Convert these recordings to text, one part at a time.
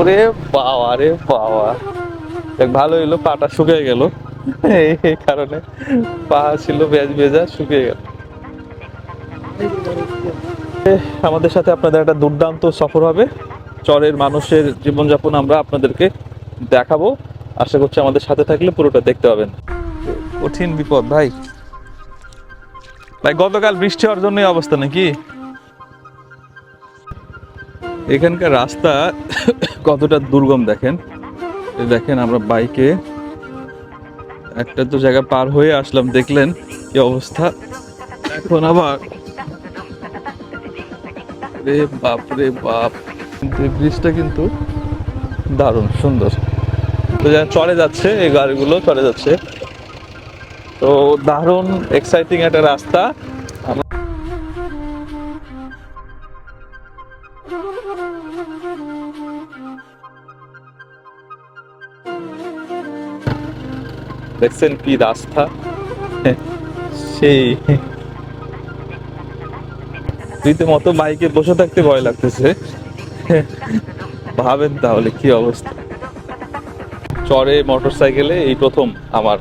ওরে বাবা রে বাবা। ভালো হইল, পাটা শুকিয়ে গেল। এই কারণে পা ছিল বেজ বেজা শুকিয়ে গেল। আমাদের সাথে আপনাদের একটা দুর্দান্ত সফর হবে। চরের মানুষের জীবনযাপন আমরা আপনাদেরকে দেখাবো। আশা করছি আমাদের সাথে থাকলে পুরোটা দেখতে পাবেন। কঠিন বিপদ, ভাই। ভাই, গতকাল বৃষ্টি হওয়ার জন্যই অবস্থা নাকি? এখানকার রাস্তা কতটা দুর্গম দেখেন? দেখেন আমরা বাইকে একটা তো জায়গা পার হয়ে আসলাম, দেখলেন কি অবস্থা? এখন আবার রে বাপ রে বাপ। ব্রিজটা কিন্তু দারুণ, সুন্দর। তো যা চলে যাচ্ছে, এই গাড়িগুলো চলে যাচ্ছে। তো দারুণ এক্সাইটিং একটা রাস্তা। দেখছেন কি রাস্তা? সেই। রীতিমতো বাইকে বসে থাকতে ভয় লাগতেছে। ভাবেন তাহলে কি অবস্থা? চরে মোটর সাইকেলে এই প্রথম আমার।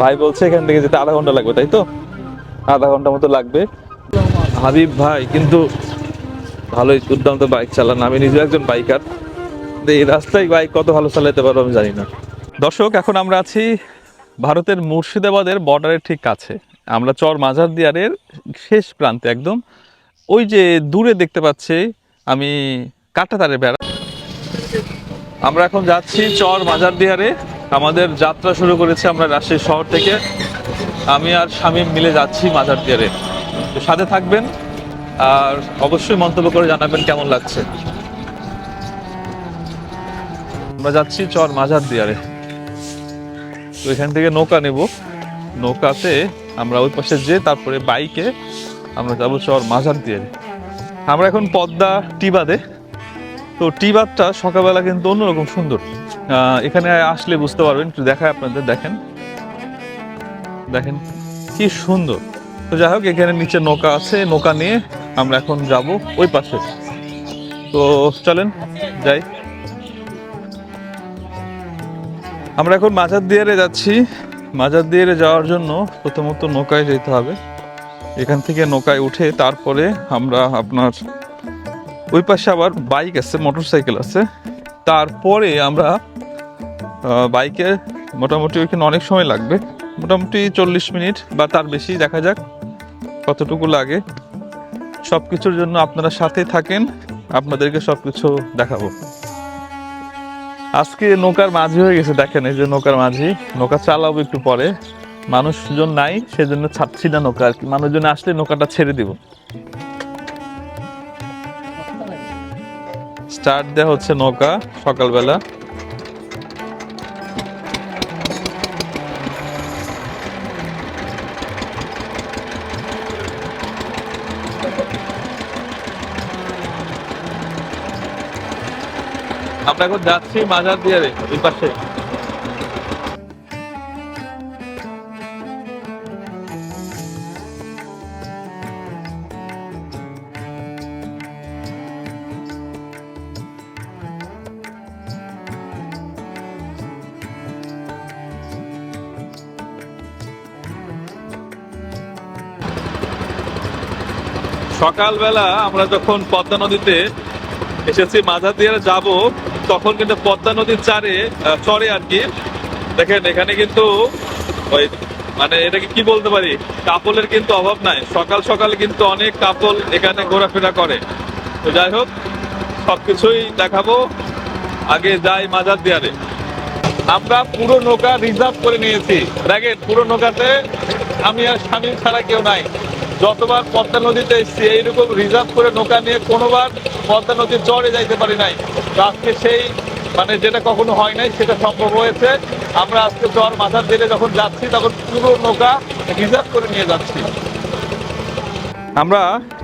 ভাই বলছে এখান থেকে যেতে আধা ঘণ্টা লাগবে তাই তো? আধা ঘণ্টা মতো লাগবে। হাবিব ভাই কিন্তু ভালোই দুর্দান্ত বাইক চালান। আমি নিজে একজন বাইকার। এই রাস্তায় বাইক কত ভালো চালাতে পারব আমি জানি না। দর্শক, এখন আমরা আছি ভারতের মুর্শিদাবাদের বর্ডারের ঠিক কাছে। আমরা চর মাঝার দিয়ারের শেষ প্রান্তে একদম। ওই যে দূরে দেখতে পাচ্ছি আমি কাটাতারের বেড়া। আমরা এখন যাচ্ছি চর মাজার দিয়ারে। আমাদের যাত্রা শুরু করেছে আমরা রাজশাহী শহর থেকে। আমি আর শামীম মিলে যাচ্ছি মাজার দিয়ারে। তো সাথে থাকবেন আর অবশ্যই মন্তব্য করে জানাবেন কেমন লাগছে। আমরা যাচ্ছি চর মাজার দিয়ারে। তো এখান থেকে নৌকা নেব। নৌকাতে আমরা ওই পাশে যেয়ে তারপরে বাইকে আমরা যাব চর মাঝার দিয়ে। আমরা এখন পদ্মা টিবাদে তো টিবাদটা সকালবেলা কিন্তু অন্যরকম সুন্দর। এখানে আসলে বুঝতে পারবেন, একটু দেখায় আপনাদের, দেখেন। দেখেন কি সুন্দর। তো যাই হোক, এখানে নিচে নৌকা আছে, নৌকা নিয়ে আমরা এখন যাব ওই পাশে। তো চলেন, যাই। আমরা এখন মাজার দিয়ারে যাচ্ছি। মাজার দিয়ারে যাওয়ার জন্য প্রথমত নৌকায় যেতে হবে। এখান থেকে নৌকায় উঠে তারপরে আমরা আপনার ওই পাশে আবার বাইক আছে মোটর সাইকেল আছে। তারপরে আমরা বাইকে মোটামুটি ওইখানে অনেক সময় লাগবে। মোটামুটি চল্লিশ মিনিট বা তার বেশি দেখা যাক কতটুকু লাগে। সব কিছুর জন্য আপনারা সাথে থাকেন, আপনাদেরকে সব কিছু দেখাবো। আজকে নৌকার মাঝি হয়ে গেছে, দেখেন এই যে নৌকার মাঝি। নৌকা চালাবো একটু পরে। মানুষজন নাই, সেজন্য ছাড়ছি না নৌকা আর কি। মানুষজন আসলে নৌকাটা ছেড়ে দিব। স্টার্ট দেওয়া হচ্ছে নৌকা সকালবেলা। এখন যাচ্ছি মাজার দিয়ারে ওই পাশে। সকালবেলা আমরা যখন পদ্মা নদীতে এসেছি মাঝার দিয়ে যাব, তখন কিন্তু পদ্মা নদীর চারে চরে আর কি। দেখেন, এখানে কিন্তু ওই মানে এটাকে কি বলতে পারি? কাপলের কিন্তু অভাব নাই। সকাল সকাল কিন্তু অনেক কাপল এখানে ঘোরাফেরা করে। তো যাই হোক, সবকিছুই দেখাবো। আগে যাই মাজার দিয়ারে। আমরা পুরো নৌকা রিজার্ভ করে নিয়েছি। দেখেন, পুরো নৌকাতে আমি আর স্বামী ছাড়া কেউ নাই। যতবার পদ্মা নদীতে এসেছি, এইরকম রিজার্ভ করে নৌকা নিয়ে কোনোবার পদ্মা নদীর চড়ে যাইতে পারি নাই। আজকে সেই মানে যেটা কখনো হয় নাই, সেটা সম্ভব হয়েছে। আমরা আজকে চর মাথার দিলে যখন যাচ্ছি, তখন পুরো নৌকা রিজার্ভ করে নিয়ে যাচ্ছি। আমরা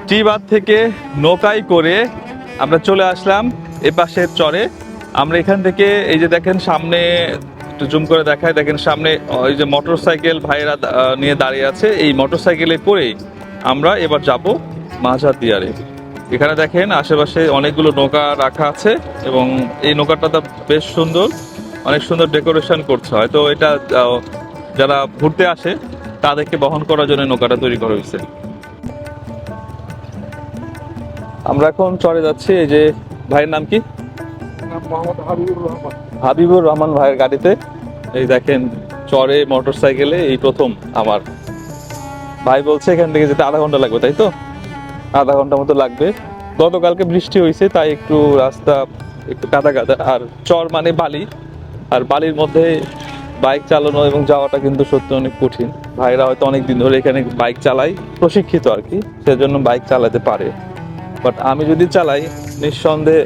টিবাদ থেকে নৌকায় করে আমরা চলে আসলাম এ পাশের চরে। আমরা এখান থেকে, এই যে দেখেন সামনে, একটু জুম করে দেখায়, দেখেন সামনে, ওই যে মোটর সাইকেল ভাইয়েরা নিয়ে দাঁড়িয়ে আছে। এই মোটর সাইকেলে করেই আমরা এবার যাব মাঝার দিয়ারে। এখানে দেখেন আশেপাশে অনেকগুলো নৌকা রাখা আছে এবং এই নৌকাটা বেশ সুন্দর অনেক সুন্দর ডেকোরেশন করছে। হয়তো এটা যারা ঘুরতে আসে তাদেরকে বহন করার জন্য নৌকাটা তৈরি করা হয়েছে। আমরা এখন চলে যাচ্ছি এই যে ভাইয়ের নাম কি? হাবিবুর রহমান। হাবিবুর রহমান ভাইয়ের গাড়িতে। এই দেখেন চরে মোটর সাইকেলে এই প্রথম আমার। ভাই বলছে এখান থেকে যেতে আধা ঘণ্টা লাগবে তাই তো? আধা ঘণ্টা মতো লাগবে। গতকালকে বৃষ্টি হয়েছে তাই একটু রাস্তা একটু কাদা কাদা আর চর মানে বালি। আর বালির মধ্যে বাইক চালানো এবং যাওয়াটা কিন্তু সত্যি অনেক কঠিন। ভাইরা হয়তো অনেক দিন ধরে এখানে বাইক চালাই প্রশিক্ষিত আর কি সেজন্য বাইক চালাতে পারে। বাট আমি যদি চালাই নিঃসন্দেহে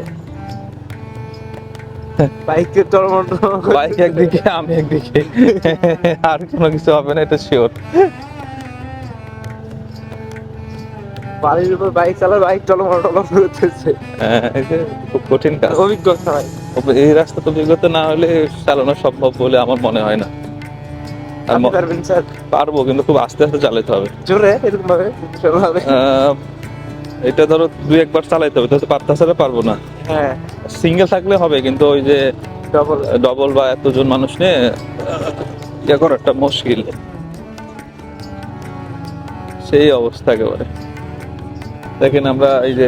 বাইক একদিকে আমি একদিকে। আর কোনো কিছু হবে না এটা শিওর বাড়ির উপর বাইক চালায় বাইক চলমান টলমান করতেছে। খুব কঠিন কাজ। অভিজ্ঞতা হয়। এই রাস্তা তো বিগত না হলে চালানো সম্ভব বলে আমার মনে হয় না। পারবেন স্যার। পারব কিন্তু খুব আস্তে আস্তে চালাতে হবে। জোরে এরকম ভাবে এটা ধরো দুই একবার চালাইতে হবে তাহলে পারতে ছাড়া পারব না। হ্যাঁ। সিঙ্গেল থাকলে হবে কিন্তু ওই যে ডবল ডবল বা এতজন মানুষ নিয়ে ইয়ে করাটা মুশকিল। সেই অবস্থা একেবারে। দেখেন আমরা এই যে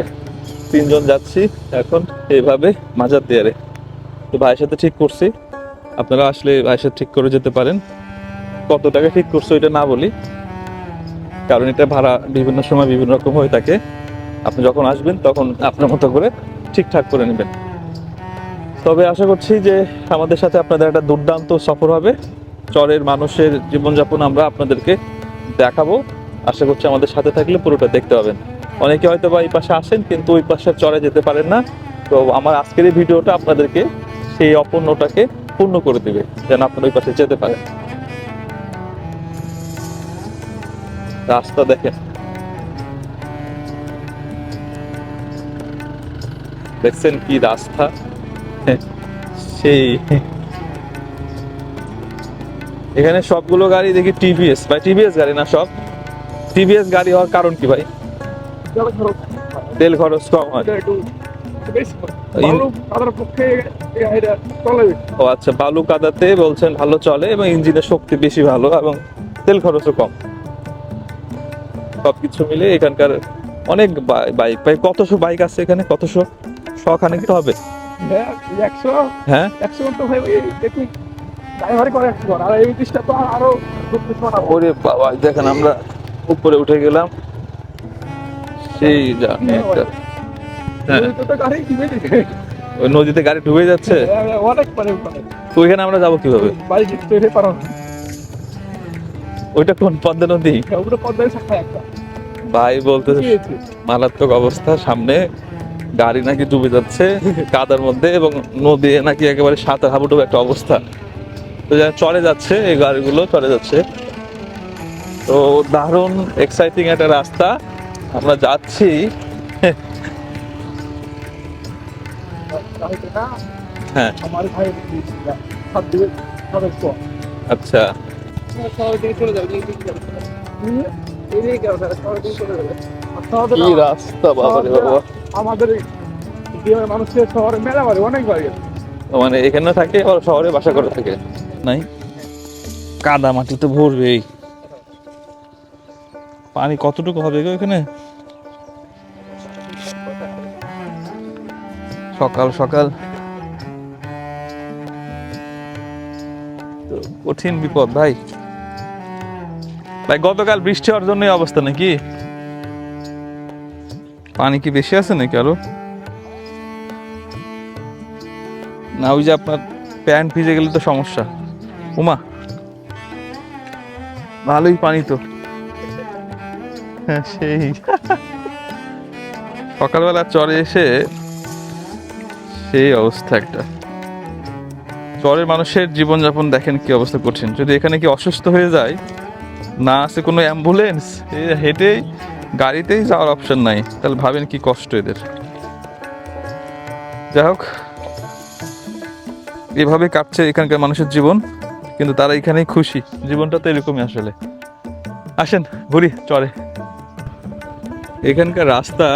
তিনজন যাচ্ছি এখন এইভাবে মাজার দেয়ারে তো ভাইয়ের সাথে ঠিক করছি। আপনারা আসলে ভাইয়ের সাথে ঠিক করে যেতে পারেন। কত টাকা ঠিক করছ এটা না বলি। কারণ এটা ভাড়া বিভিন্ন সময় বিভিন্ন রকম হয়ে থাকে। আপনি যখন আসবেন তখন আপনার মতো করে ঠিকঠাক করে নেবেন। তবে আশা করছি যে আমাদের সাথে আপনাদের একটা দুর্দান্ত সফর হবে। চরের মানুষের জীবনযাপন আমরা আপনাদেরকে দেখাবো। আশা করছি আমাদের সাথে থাকলে পুরোটা দেখতে পাবেন। অনেকে হয়তো বা এই পাশে আসেন, কিন্তু ওই পাশে চরে যেতে পারেন না। তো আমার আজকের এই ভিডিওটা আপনাদেরকে সেই অপূর্ণটাকে পূর্ণ করে দিবে, যেন আপনারা ওই পাশে যেতে পারেন। রাস্তা দেখেন। দেখছেন কি রাস্তা? সেই। এখানে সবগুলো গাড়ি দেখি টিভিএস ভাই টিভিএস গাড়ি না সব? টিভিএস গাড়ি হওয়ার কারণ কি ভাই? তেল খরচ কম হয়। ও আচ্ছা বালু কাদাতে বলছেন ভালো চলে এবং ইঞ্জিনের শক্তি বেশি ভালো এবং তেল খরচও কম। সবকিছু মিলে এখানকার অনেক বা- বাইক ভাই কতশো বাইক আছে এখানে? কত কতশো? শখানেক তো হবে। হ্যাঁ একশো। হ্যাঁ? একশো তো ভাই দেখুন আর ওরে বাবা দেখেন আমরা উপরে উঠে গেলাম। সেই জানি একটা। হ্যাঁ। ওই নদীতে গাড়ি ডুবে যাচ্ছে? তো ওইখানে আমরা যাব কীভাবে? ওইটা কোন পদ্মা নদী? ভাই দিয়েছে মারাত্মক অবস্থা, সামনে গাড়ি নাকি ডুবে যাচ্ছে, কাদার মধ্যে এবং নদী নাকি একেবারে সাঁতার হাবুডুবু একটা অবস্থা। তো যা চলে যাচ্ছে, এই গাড়িগুলো চলে যাচ্ছে। তো দারুণ এক্সাইটিং একটা রাস্তা। আমরা যাচ্ছি। হ্যাঁ। আচ্ছা। কি রাস্তা বাবা রে বাবা। আমাদের মানুষের শহরে মেলা বাড়ি অনেক বাড়ি মানে এখানে থাকে, আবার শহরে বাসা করে থাকে। নাই? কাদা মাটি তো ভরবেই। পানি কতটুকু হবে গো এখানে? সকাল সকাল। কঠিন বিপদ, ভাই। ভাই, গতকাল বৃষ্টি হওয়ার জন্য এই অবস্থা নাকি? পানি কি বেশি আছে নাকি আরও? না, ওই যে আপনার প্যান্ট ভিজে গেলে তো সমস্যা। উমা, ভালোই পানি তো। সেই। সকালবেলা চরে এসে সেই অবস্থা একটা। চরের মানুষের জীবনযাপন দেখেন কি অবস্থা কঠিন। যদি এখানে কি অসুস্থ হয়ে যায়, না আছে কোনো অ্যাম্বুলেন্স হেঁটেই, গাড়িতেই যাওয়ার অপশন নাই। তাহলে ভাবেন কি কষ্ট এদের। যাই হোক, এভাবে কাটছে এখানকার মানুষের জীবন, কিন্তু তারা এখানেই খুশি। জীবনটা তো এরকমই আসলে। আসেন, ঘুরি চরে। এখানকার রাস্তা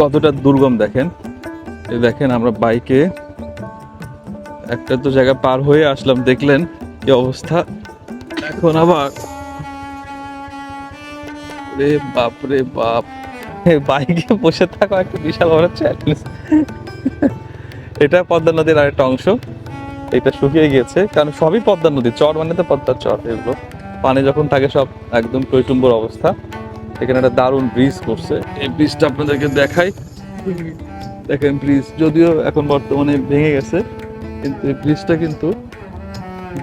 কতটা দুর্গম দেখেন? এই দেখেন আমরা বাইকে একটা তো জায়গা পার হয়ে আসলাম, দেখলেন কি অবস্থা? এখন আবার রে বাপ রে বাপ। বাইকে বসে থাকা একটা বিশাল বড় চ্যালেঞ্জ এটা পদ্মা নদীর আরেকটা অংশ। এটা শুকিয়ে গিয়েছে কারণ সবই পদ্মা নদী, চর মানে তো পদ্মার চর এগুলো। পানি যখন থাকে সব একদম টইটুম্বর অবস্থা। এখানে একটা দারুণ ব্রিজ করছে। এই ব্রিজটা আপনাদেরকে দেখাই। দেখেন ব্রিজ যদিও এখন বর্তমানে ভেঙে গেছে, কিন্তু এই ব্রিজটা কিন্তু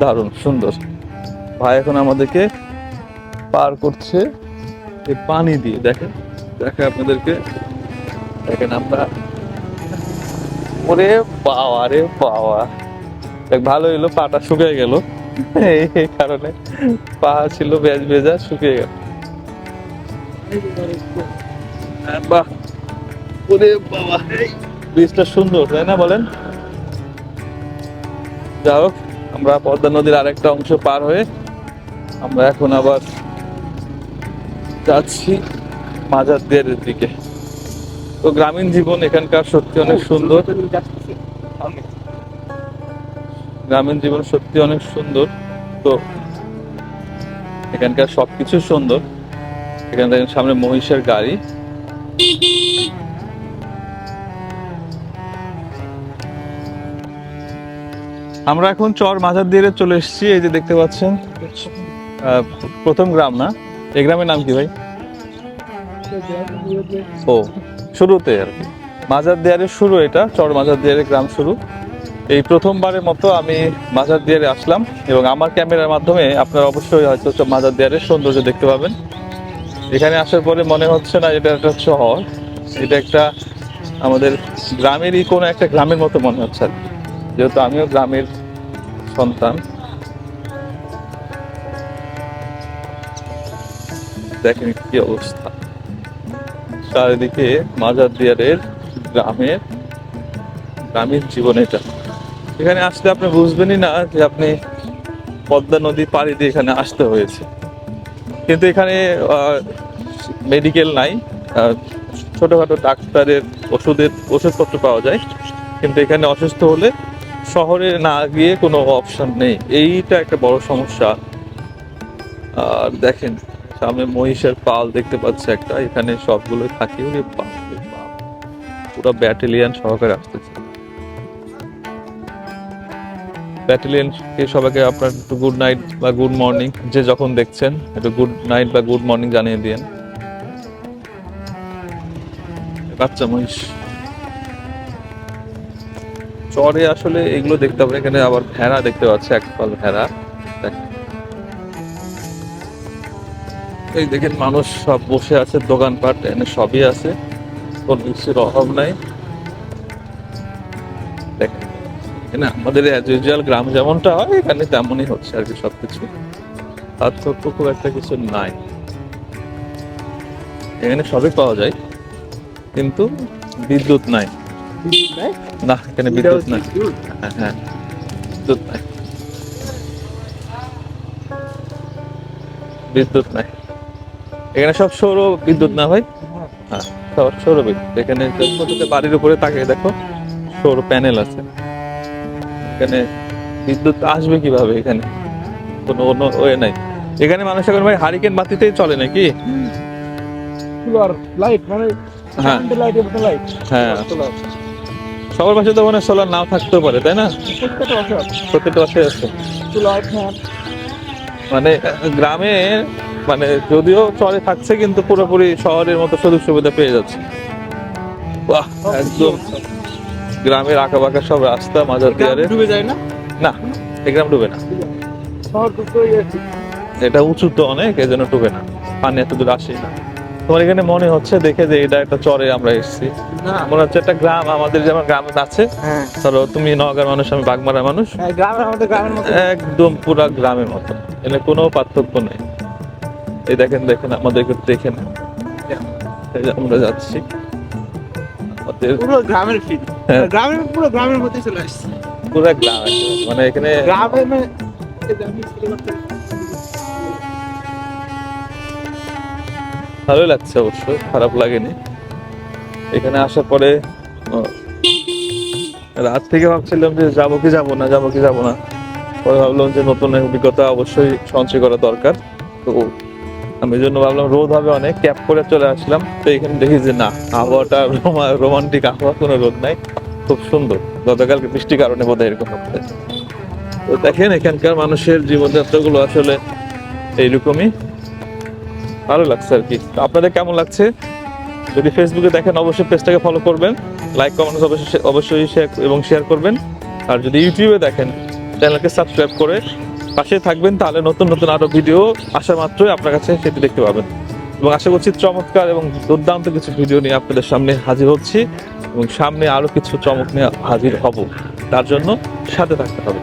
দারুণ, সুন্দর। ভাই এখন আমাদেরকে পার করছে এই পানি দিয়ে, দেখেন দেখে আপনাদেরকে। দেখেন আমরা ওরে বাবা, রে বাবা। দেখ, ভালো হইল, পাটা শুকিয়ে গেল। এই কারণে পা ছিল বেজ বেজা, শুকিয়ে গেল। বাহ। ওরে এই সুন্দর, তাই না বলেন? যাই হোক, আমরা পদ্মা নদীর আরেকটা অংশ পার হয়ে আমরা এখন আবার যাচ্ছি মাজার দিয়ারের দিকে। তো গ্রামীণ জীবন এখানকার সত্যি অনেক সুন্দর। গ্রামীণ জীবন সত্যি অনেক সুন্দর। তো এখানকার সবকিছু সুন্দর। এখান থেকে সামনে মহিষের গাড়ি। আমরা এখন চর মাঝার দিয়ে চলে এসেছি, এই যে দেখতে পাচ্ছেন। প্রথম গ্রাম না? এই গ্রামের নাম কি ভাই? ও, শুরুতে আর কি। মাজার দিয়ারের শুরু এটা, চর মাজার দিয়ারের গ্রাম শুরু। এই প্রথমবারের মতো আমি মাজার দিয়ারে আসলাম এবং আমার ক্যামেরার মাধ্যমে আপনারা অবশ্যই হয়তো মাজার দিয়ারের সৌন্দর্য দেখতে পাবেন। এখানে আসার পরে মনে হচ্ছে না এটা একটা শহর, এটা একটা আমাদের গ্রামেরই কোনো একটা গ্রামের মতো মনে হচ্ছে যেহেতু আমিও গ্রামের সন্তান। দেখেন কি অবস্থা। চারিদিকে মাজার দিয়ারের গ্রামের গ্রামীণ জীবন এটা। এখানে আসলে আপনি বুঝবেনই না যে আপনি পদ্মা নদী পাড়ি দিয়ে এখানে আসতে হয়েছে। কিন্তু এখানে মেডিকেল নাই। ছোটখাটো ডাক্তারের ওষুধের ওষুধপত্র পাওয়া যায়। কিন্তু এখানে অসুস্থ হলে শহরে না গিয়ে কোনো অপশন নেই। এইটা একটা বড় সমস্যা। আর দেখেন, সামনে মহিষের পাল দেখতে পাচ্ছে একটা। এখানে সবগুলো থাকে। পুরো ব্যাটালিয়ান সহকারে আসতেছে। ব্যাটালিয়ান কে সবাইকে আপনার একটু গুড নাইট বা গুড মর্নিং যে যখন দেখছেন, একটু গুড নাইট বা গুড মর্নিং জানিয়ে দিয়েন। বাচ্চা মহিষ। চরে আসলে এগুলো দেখতে হবে, এখানে আবার ভেড়া দেখতে পাচ্ছি, এক পাল ভেড়া। এই দেখেন, মানুষ সব বসে আছে দোকানপাট এখানে সবই আছে। কোন কিছুর অভাব নাই। দেখেন এখানে আমাদের অ্যাজ ইউজুয়াল গ্রাম যেমনটা হয়, এখানে তেমনই হচ্ছে আর কি সবকিছু। পার্থক্য খুব একটা কিছু নাই। এখানে সবই পাওয়া যায়। কিন্তু বিদ্যুৎ নাই। না, এখানে বিদ্যুৎ নাই। হ্যাঁ হ্যাঁ। বিদ্যুৎ নাই। এখানে সব সৌর বিদ্যুৎ না ভাই? হ্যাঁ সৌর বিদ্যুৎ। এখানে বাড়ির উপরে তাকিয়ে দেখো, সৌর প্যানেল আছে। এখানে বিদ্যুৎ আসবে কীভাবে এখানে? কোনো কোনো ওয়ে নাই। এখানে মানুষ এখন ভাই হারিকেন বাতিতেই চলে নাকি? লাইট মানে হ্যাঁ। হ্যাঁ। সবার পাশে তো মানে সোলার নাও থাকতেও পারে তাই না? প্রত্যেকটা পাশে আছে। মানে গ্রামে মানে যদিও চরে থাকছে কিন্তু পুরোপুরি শহরের মতো সুযোগ সুবিধা পেয়ে যাচ্ছে। বাহ একদম। গ্রামের আঁকা বাঁকা সব রাস্তা মাজার দিয়ারে ডুবে যায় না? না এই গ্রাম ডুবে না। শহর এটা উঁচু তো অনেক এই জন্য ডুবে না। পানি এত দূর আসে না। তোমার এখানে মনে হচ্ছে দেখে যে এটা একটা চরে আমরা এসেছি। না। মনে হচ্ছে একটা গ্রাম আমাদের যেমন গ্রামে আছে হ্যাঁ। ধরো তুমি নগর মানুষ আমি বাগমারার মানুষ। আমাদের মতো একদম পুরা গ্রামের মতো। এখানে কোনো পার্থক্য নেই। এই দেখেন দেখেন আমাদেরকে দেখেন এই যে আমরা যাচ্ছি। আমাদের পুরো গ্রামের ফিল হ্যাঁ। গ্রামের পুরো গ্রামের মধ্যে চলে আসছে। পুরা গ্রাম মানে এখানে গ্রামে ভালোই লাগছে অবশ্য খারাপ লাগেনি। এখানে আসার পরে রাত থেকে ভাবছিলাম যে যাব কি যাব না, যাব কি যাব না। পরে ভাবলাম যে নতুন অভিজ্ঞতা অবশ্যই সঞ্চয় করা দরকার। তো আমি জন্য ভাবলাম রোদ হবে অনেক ক্যাপ করে চলে আসলাম। তো এখানে দেখি যে না, আবহাওয়াটা রোমান্টিক আবহাওয়া, কোনো রোদ নাই। খুব সুন্দর। গতকালকে বৃষ্টির কারণে বোধহয় এরকম হচ্ছে। তো দেখেন, এখানকার মানুষের জীবনযাত্রাগুলো আসলে এইরকমই। ভালো লাগছে আর কি। আপনাদের কেমন লাগছে? যদি ফেসবুকে দেখেন, অবশ্যই পেজটাকে ফলো করবেন লাইক কমেন্ট অবশ্যই অবশ্যই শেয়ার এবং শেয়ার করবেন। আর যদি ইউটিউবে দেখেন, চ্যানেলকে সাবস্ক্রাইব করে পাশে থাকবেন, তাহলে নতুন নতুন আরও ভিডিও আসা মাত্রই আপনার কাছে সেটি দেখতে পাবেন। এবং আশা করছি চমৎকার এবং দুর্দান্ত কিছু ভিডিও নিয়ে আপনাদের সামনে হাজির হচ্ছি এবং সামনে আরও কিছু চমক নিয়ে হাজির হব। তার জন্য সাথে থাকতে হবে।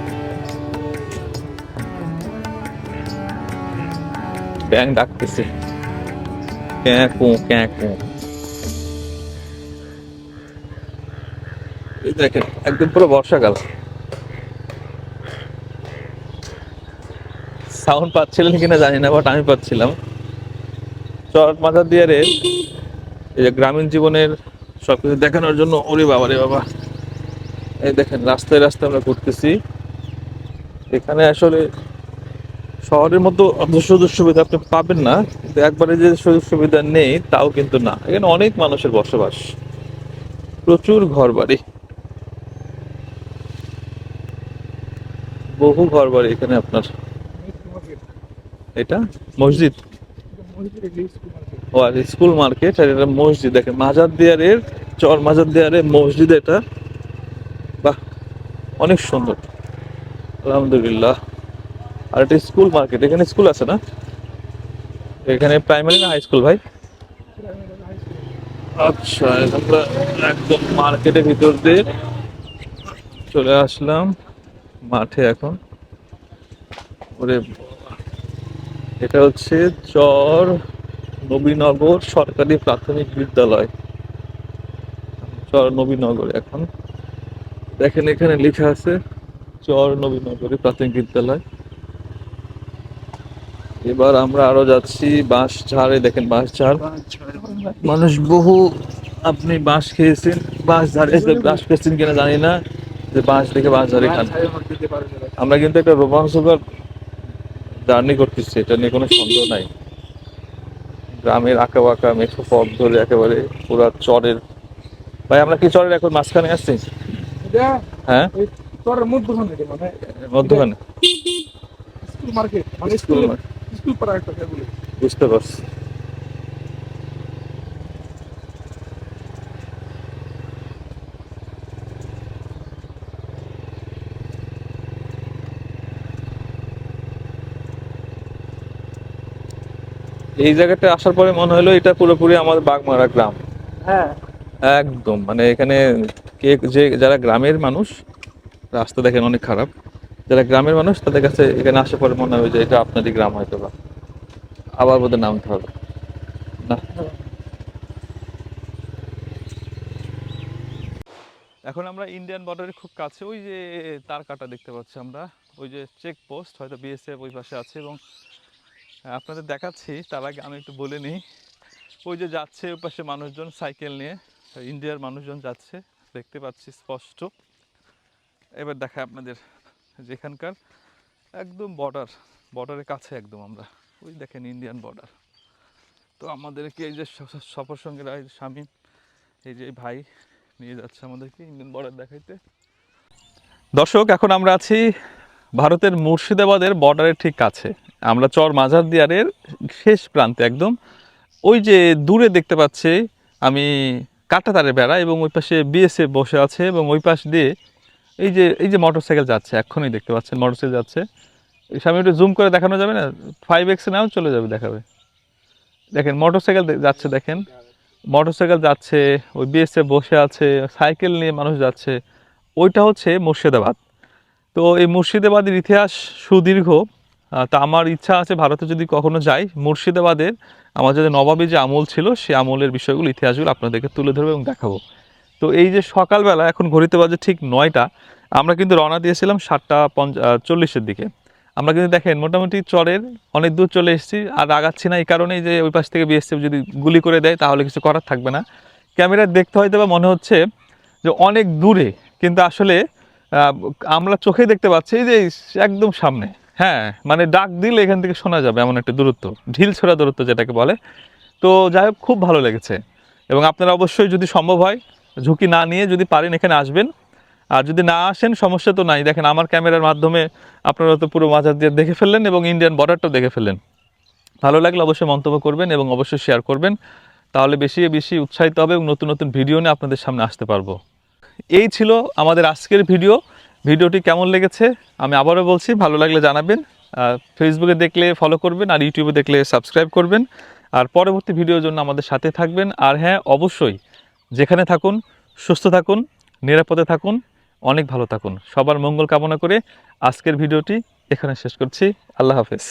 ব্যাং ডাকতেছে। ক্যাঁকু ক্যাঁকু এই দেখেন, একদম পুরো বর্ষাকাল। সাউন্ড পাচ্ছিলেন কিনা জানি না বাট আমি পাচ্ছিলাম। চট মাথা দিয়ে রে। এই যে গ্রামীণ জীবনের সবকিছু দেখানোর জন্য, ওরে বাবা রে বাবা। এই দেখেন, রাস্তায় রাস্তায় আমরা ঘুরতেছি। এখানে আসলে শহরের মতো সুযোগ সুবিধা আপনি পাবেন না, কিন্তু একবারে যে সুযোগ সুবিধা নেই, তাও কিন্তু না। এখানে অনেক মানুষের বসবাস। প্রচুর ঘর বাড়ি বহু ঘর বাড়ি এখানে আপনার। এটা? মসজিদ? ও, আর স্কুল মার্কেট, আর এটা মসজিদ। দেখেন, মাজার দিয়ারের চর মাজার দিয়ারের মসজিদ এটা। বাহ, অনেক সুন্দর। আলহামদুলিল্লাহ। আর এটা স্কুল মার্কেট, এখানে স্কুল আছে না? এখানে প্রাইমারি না হাই স্কুল ভাই? আচ্ছা আমরা একদম মার্কেটের ভিতর দিয়ে চলে আসলাম, মাঠে এখন। ওরে এটা হচ্ছে চর নবীনগর সরকারি প্রাথমিক বিদ্যালয়। চর নবীনগর এখন। দেখেন এখানে লেখা আছে, চর নবীনগরী প্রাথমিক বিদ্যালয়। এবার আমরা আরও যাচ্ছি বাঁশ ঝাড়ে দেখেন বাঁশ ঝাড়। মানুষ বহু আপনি বাঁশ খেয়েছেন বাঁশ ঝাড়ে বাঁশ খেয়েছেন কিনা জানি না যে বাঁশ দেখে বাঁশ ঝাড়ে খান। আমরা কিন্তু একটা রোমাঞ্চকর জার্নি করতেছি এটা নিয়ে কোনো সন্দেহ নাই। গ্রামের আঁকা বাঁকা মেঠো পথ ধরে একেবারে পুরা চরের। ভাই আমরা কি চরের এখন মাঝখানে আসছি হ্যাঁ? মধ্যখানে মানে মধ্যখানে। স্কুল মার্কেট মানে স্কুল মার্কেট। একটা বলে বুঝতে পারছি। এই জায়গাটা আসার পরে মনে হলো এটা পুরোপুরি আমাদের বাগমারা গ্রাম। হ্যাঁ। একদম মানে এখানে কে যে যারা গ্রামের মানুষ রাস্তা দেখেন অনেক খারাপ। যারা গ্রামের মানুষ, তাদের কাছে এখানে আসার পরে মনে হবে যে এটা আপনারই গ্রাম হয়তো বা আবার বোধহয় নামতে হবে। না? এখন আমরা ইন্ডিয়ান বর্ডারের খুব কাছে, ওই যে তার কাটা দেখতে পাচ্ছি আমরা। ওই যে চেক পোস্ট হয়তো বিএসএফ ওই পাশে আছে এবং আপনাদের দেখাচ্ছি, তার আগে আমি একটু বলে নিই। ওই যে যাচ্ছে ওই পাশে মানুষজন সাইকেল নিয়ে ইন্ডিয়ার মানুষজন যাচ্ছে, দেখতে পাচ্ছি স্পষ্ট। এবার দেখায় আপনাদের। যেখানকার একদম বর্ডার বর্ডারের কাছে একদম আমরা। ওই দেখেন ইন্ডিয়ান বর্ডার তো আমাদেরকে এই যে সফর সঙ্গে স্বামী এই যে ভাই নিয়ে যাচ্ছে আমাদেরকে ইন্ডিয়ান বর্ডার দেখাইতে। দর্শক, এখন আমরা আছি ভারতের মুর্শিদাবাদের বর্ডারের ঠিক কাছে। আমরা চর মাঝার দিয়ারের শেষ প্রান্তে একদম। ওই যে দূরে দেখতে পাচ্ছি আমি কাঁটাতারের বেড়া এবং ওই পাশে বিএসএফ বসে আছে এবং ওই পাশ দিয়ে এই যে এই যে মোটরসাইকেল যাচ্ছে, এক্ষুনি দেখতে পাচ্ছেন মোটরসাইকেল যাচ্ছে। সামনে একটু জুম করে দেখানো যাবে না? ফাইভ এক্সে নাও চলে যাবে, দেখাবে। দেখেন মোটরসাইকেল যাচ্ছে, দেখেন। মোটরসাইকেল যাচ্ছে, ওই বিএসএফ বসে আছে সাইকেল নিয়ে মানুষ যাচ্ছে। ওইটা হচ্ছে মুর্শিদাবাদ। তো এই মুর্শিদাবাদের ইতিহাস সুদীর্ঘ। তা আমার ইচ্ছা আছে ভারতে যদি কখনো যাই, মুর্শিদাবাদের আমার যে নবাবী যে আমল ছিল, সে আমলের বিষয়গুলো, ইতিহাসগুলো আপনাদেরকে তুলে ধরবো এবং দেখাবো। তো এই যে সকালবেলা, এখন ঘড়িতে বাজে ঠিক নয়টা, আমরা কিন্তু রওনা দিয়েছিলাম সাতটা পঞ্চ চল্লিশের দিকে। আমরা কিন্তু দেখেন, মোটামুটি চরের অনেক দূর চলে এসেছি, আর আগাচ্ছি না এই কারণেই যে ওই পাশ থেকে বিএসএফ যদি গুলি করে দেয়, তাহলে কিছু করার থাকবে না। ক্যামেরায় দেখতে হয়তো বা মনে হচ্ছে যে অনেক দূরে, কিন্তু আসলে আমরা চোখে দেখতে পাচ্ছি যে একদম সামনে। হ্যাঁ মানে ডাক দিলে এখান থেকে শোনা যাবে এমন একটা দূরত্ব, ঢিল ছোড়া দূরত্ব যেটাকে বলে। তো যাই হোক, খুব ভালো লেগেছে। এবং আপনারা অবশ্যই যদি সম্ভব হয় ঝুঁকি না নিয়ে যদি পারেন এখানে আসবেন। আর যদি না আসেন, সমস্যা তো নাই। দেখেন, আমার ক্যামেরার মাধ্যমে আপনারা তো পুরো মাজার দিয়ে দেখে ফেললেন এবং ইন্ডিয়ান বর্ডারটাও দেখে ফেললেন। ভালো লাগলে অবশ্যই মন্তব্য করবেন এবং অবশ্যই শেয়ার করবেন। তাহলে বেশি বেশি উৎসাহিত হবে এবং নতুন নতুন ভিডিও নিয়ে আপনাদের সামনে আসতে পারব। এই ছিল আমাদের আজকের ভিডিও ভিডিওটি কেমন লেগেছে? আমি আবারও বলছি, ভালো লাগলে জানাবেন। ফেসবুকে দেখলে ফলো করবেন, আর ইউটিউবে দেখলে সাবস্ক্রাইব করবেন। আর পরবর্তী ভিডিওর জন্য আমাদের সাথে থাকবেন। আর হ্যাঁ অবশ্যই যেখানে থাকুন, সুস্থ থাকুন, নিরাপদে থাকুন, অনেক ভালো থাকুন। সবার মঙ্গল কামনা করে আজকের ভিডিওটি এখানে শেষ করছি। আল্লাহ হাফেজ।